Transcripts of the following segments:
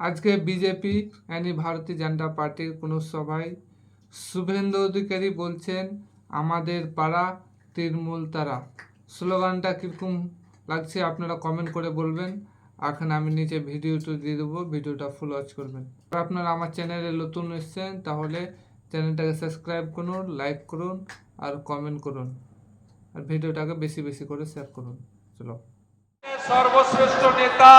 আজকে বিজেপি यानी ভারতীয় জনতা পার্টির কোনো সভায় শুভেন্দু অধিকারী বলছেন, আমাদের পাড়া তৃণমূল তারা। স্লোগানটা কীরকম লাগছে আপনারা কমেন্ট করে বলবেন। এখন আমি নিচে ভিডিওটা দিয়ে দেবো, ভিডিওটা ফুল ওয়াচ করবেন। আপনারা আমার চ্যানেলে নতুন এসেছেন, তাহলে চ্যানেলটাকে সাবস্ক্রাইব করুন লাইক করুন আর কমেন্ট করুন। আর ভিডিওটাকে বেশি বেশি করে শেয়ার করুন। চলো। সর্বশ্রেষ্ঠ নেতা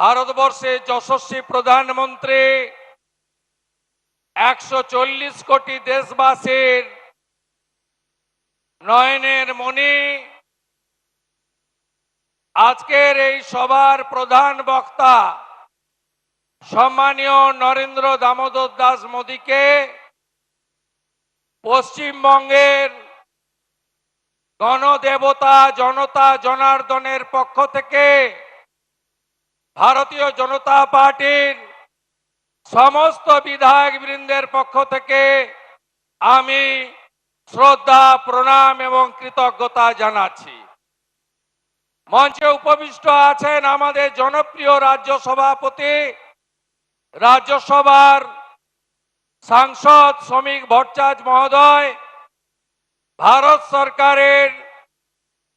ভারতবর্ষের যশস্বী প্রধানমন্ত্রী একশো চল্লিশ কোটি দেশবাসীর নয়নের মণি। আজকের এই সভার প্রধান বক্তা সম্মানীয় নরেন্দ্র দামোদর দাস মোদীকে পশ্চিমবঙ্গের গণদেবতা জনতা জনার্দনের পক্ষ থেকে ভারতীয় জনতা পার্টির সমস্ত বিধায়ক বৃন্দের পক্ষ থেকে আমি শ্রদ্ধা, প্রণাম এবং কৃতজ্ঞতা জানাচ্ছি। মঞ্চে উপবিষ্ট আছেন আমাদের জনপ্রিয় রাজ্য সভাপতি, রাজ্যসভার সাংসদ শ্রমিক ভট্টাচার্য মহোদয়, ভারত সরকারের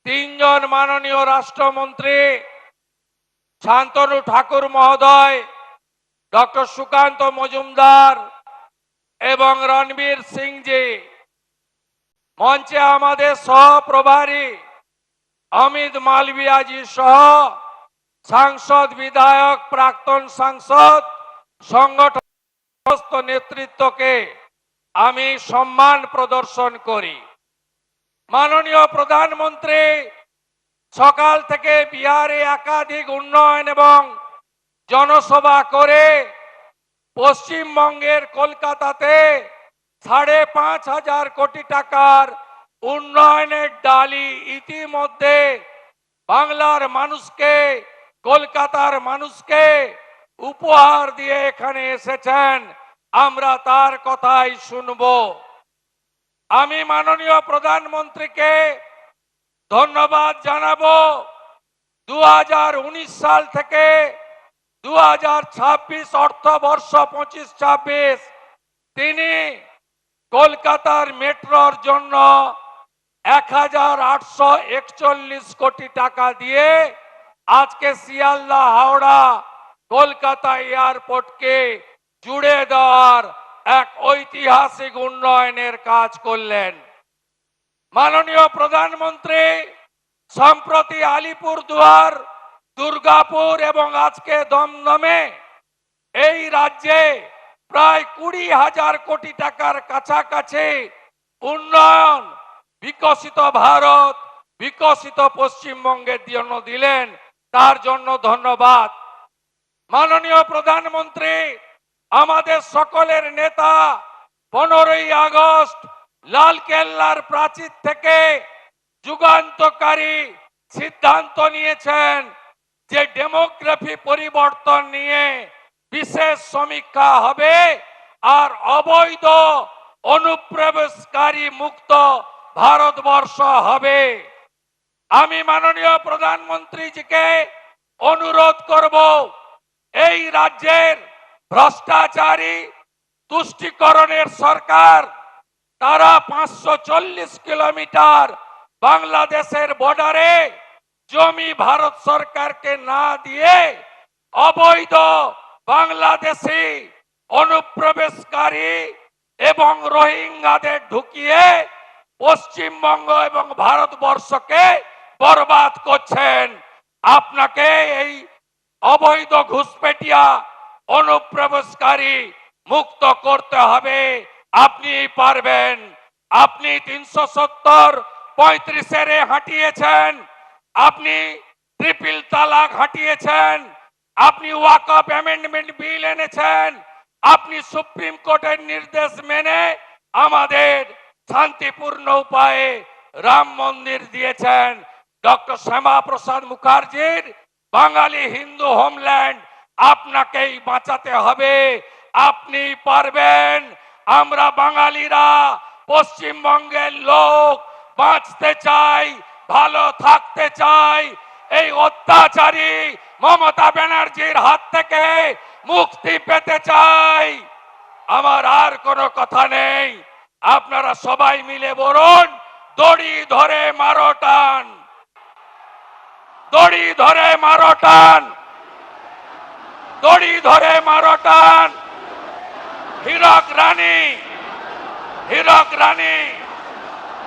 তিনজন মাননীয় রাষ্ট্রমন্ত্রী শান্তনু ঠাকুর মহোদয়, ডক্টর সুকান্ত মজুমদার এবং রণবীর সিংজি। মঞ্চে আমাদের সহপ্রভারী অমিত মালবিয়াজি সহ সাংসদ, বিধায়ক, প্রাক্তন সাংসদ সংগঠন নেতৃত্বকে আমি সম্মান প্রদর্শন করি। মাননীয় প্রধানমন্ত্রী সকাল থেকে বিহারে একাধিক উন্নয়ন এবং জনসভা করে পশ্চিমবঙ্গের কলকাতাতে সাড়ে পাঁচ হাজার কোটি টাকার উন্নয়নের ডালি ইতিমধ্যে বাংলার মানুষকে, কলকাতার মানুষকে উপহার দিয়ে এখানে এসেছেন। আমরা তার কথাই শুনব। আমি মাননীয় প্রধানমন্ত্রীকে ধন্যবাদ জানাব। দু হাজার উনিশ সাল থেকে দু হাজার ছাব্বিশ অর্থবর্ষ পঁচিশ ছাব্বিশ তিনি কলকাতার মেট্রোর জন্য এক হাজার আটশো একচল্লিশ কোটি টাকা দিয়ে আজকে শিয়ালদা, হাওড়া, কলকাতা এয়ারপোর্টকে জুড়ে দেওয়ার এক ঐতিহাসিক উন্নয়নের কাজ করলেন। মাননীয় প্রধানমন্ত্রী, সম্প্রতি আলিপুর দুয়ার, দুর্গাপুর এবং আজকে দমদমে এই রাজ্যে প্রায় কুড়ি হাজার কোটি টাকার কাছাকাছি উন্নয়ন, বিকশিত ভারত, বিকশিত পশ্চিমবঙ্গের জন্য দিলেন, তার জন্য ধন্যবাদ। মাননীয় প্রধানমন্ত্রী, আমাদের সকলের নেতা, পনেরোই আগস্ট লাল কেল্লার প্রাচীর থেকে যুগান্তকারী সিদ্ধান্ত নিয়েছেন যে ডেমোগ্রাফি পরিবর্তন নিয়ে বিশেষ সমীক্ষা হবে আর অবৈধ অনুপ্রবেশকারী মুক্ত ভারতবর্ষ হবে। আমি মাননীয় প্রধানমন্ত্রীজিকে অনুরোধ করব, এই রাজ্যের ভ্রষ্টাচারী তুষ্টিকরণের সরকার তারা পাঁচশো চল্লিশ কিলোমিটার বাংলাদেশের বর্ডারে জমি ভারত সরকারকে না দিয়ে অবৈধ বাংলাদেশি অনুপ্রবেশকারী এবং রোহিঙ্গাদের ঢুকিয়ে পশ্চিমবঙ্গ এবং ভারতবর্ষকে বরবাদ করছেন। আপনাকে এই অবৈধ ঘুষপেটিয়া অনুপ্রবেশকারী মুক্ত করতে হবে। আপনি পারবেন। আপনি তিনশো সত্তর পঁয়ত্রিশের হাঁটিয়েছেন। আপনি ট্রিপল তালাক হাঁটিয়েছেন। আপনি ওয়াক ওয়াকআপ অ্যামেন্ডমেন্ট বিল এনেছেন। আপনি সুপ্রিম কোর্টের নির্দেশ মেনে আমাদের শান্তিপূর্ণ উপায়ে রাম মন্দির দিয়েছেন। ডক্টর শ্যামা প্রসাদ মুখার্জির বাঙালি হিন্দু হোমল্যান্ড আপনাকেই বাঁচাতে হবে। আপনি পারবেন। আমরা বাঙালিরা পশ্চিমবঙ্গের লোক, বাঁচতে চাই, ভালো থাকতে চাই। এই অত্যাচারী মমতা ব্যানার্জির হাত থেকে মুক্তি পেতে চাই। আমার আর কোনো কথা নেই। আপনারা সবাই মিলে বলুন, দড়ি ধরে মারো টান। দড়ি ধরে মারো টান। দড়ি ধরে মারো টান। হীরক রানী হীরক রানী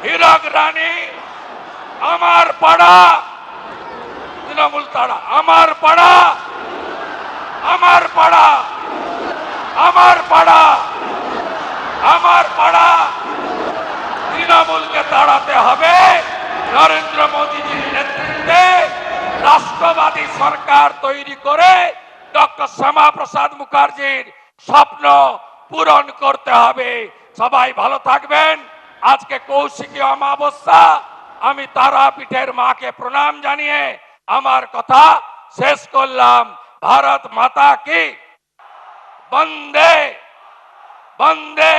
হীরক রানী, আমার পাড়া, তৃণমূল তাড়া, আমার পাড়া আমার পাড়া আমার পাড়া আমার পাড়া, তৃণমূলকে তাড়াতে হবে নরেন্দ্র মোদীজির নেতৃত্বে রাষ্ট্রবাদী সরকার তৈরি করে ডক্টর শ্যামা প্রসাদ মুখার্জির স্বপ্ন পূরণ করতে হবে। সবাই ভালো থাকবেন। আজকে কৌশিকী অমাবস্যা। আমি তারাপীঠের মাকে প্রণাম জানিয়ে আমার কথা শেষ করলাম। ভারত মাতা কি? বন্দে বন্দে।